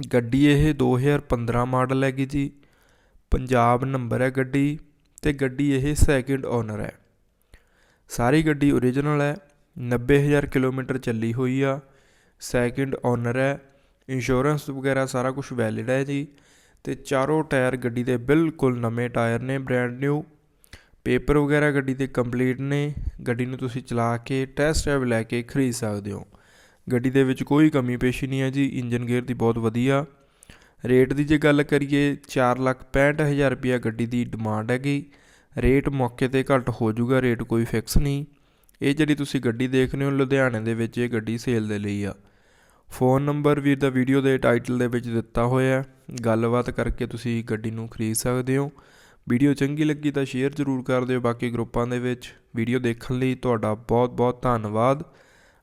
ਗੱਡੀ ਇਹ 2015 ਮਾਡਲ ਹੈਗੀ ਜੀ, ਪੰਜਾਬ ਨੰਬਰ ਹੈ ਗੱਡੀ ਅਤੇ ਗੱਡੀ ਇਹ ਸੈਕਿੰਡ ਓਨਰ ਹੈ। ਸਾਰੀ ਗੱਡੀ ਓਰੀਜਨਲ ਹੈ 90000 ਕਿਲੋਮੀਟਰ ਚੱਲੀ ਹੋਈ ਆ ਸੈਕਿੰਡ ਓਨਰ ਹੈ ਇੰਸ਼ੋਰੈਂਸ ਵਗੈਰਾ ਸਾਰਾ ਕੁਝ ਵੈਲਿਡ ਹੈ ਜੀ, ਤੇ ਚਾਰੋਂ ਟਾਇਰ ਗੱਡੀ ਦੇ ਬਿਲਕੁਲ ਨਵੇਂ ਟਾਇਰ ਨੇ ਬ੍ਰੈਂਡ ਨਿਊ ਪੇਪਰ ਵਗੈਰਾ ਗੱਡੀ ਦੇ ਕੰਪਲੀਟ ਨੇ, ਗੱਡੀ ਨੂੰ ਤੁਸੀਂ ਚਲਾ ਕੇ ਟੈਸਟ ਡਰਾਈਵ ਲੈ ਕੇ ਖਰੀਦ ਸਕਦੇ ਹੋ। ਗੱਡੀ ਦੇ ਵਿੱਚ ਕੋਈ ਕਮੀ ਪੇਸ਼ੀ ਨਹੀਂ ਹੈ ਜੀ, ਇੰਜਨ ਗੇਅਰ ਦੀ ਬਹੁਤ ਵਧੀਆ। ਰੇਟ ਦੀ ਜੇ ਗੱਲ ਕਰੀਏ 465000 ਰੁਪਿਆ ਗੱਡੀ ਦੀ ਡਿਮਾਂਡ ਹੈਗੀ। ਰੇਟ ਮੌਕੇ ਤੇ ਘੱਟ ਹੋ ਜਾਊਗਾ, ਰੇਟ ਕੋਈ ਫਿਕਸ ਨਹੀਂ। ਇਹ ਜਿਹੜੀ ਤੁਸੀਂ ਗੱਡੀ ਦੇਖ ਰਹੇ ਹੋ, ਲੁਧਿਆਣੇ ਦੇ ਵਿੱਚ ਇਹ ਗੱਡੀ ਸੇਲ ਦੇ ਲਈ ਆ। ਫੋਨ ਨੰਬਰ ਵੀਰ ਦਾ ਵੀਡੀਓ ਦੇ ਟਾਈਟਲ ਦੇ ਵਿੱਚ ਦਿੱਤਾ ਹੋਇਆ ਗੱਲਬਾਤ ਕਰਕੇ ਤੁਸੀਂ ਗੱਡੀ ਨੂੰ ਖਰੀਦ ਸਕਦੇ ਹੋ। ਵੀਡੀਓ ਚੰਗੀ ਲੱਗੀ ਤਾਂ ਸ਼ੇਅਰ ਜ਼ਰੂਰ ਕਰ ਦਿਓ ਬਾਕੀ ਗਰੁੱਪਾਂ ਦੇ ਵਿੱਚ। ਵੀਡੀਓ ਦੇਖਣ ਲਈ ਤੁਹਾਡਾ ਬਹੁਤ ਬਹੁਤ ਧੰਨਵਾਦ।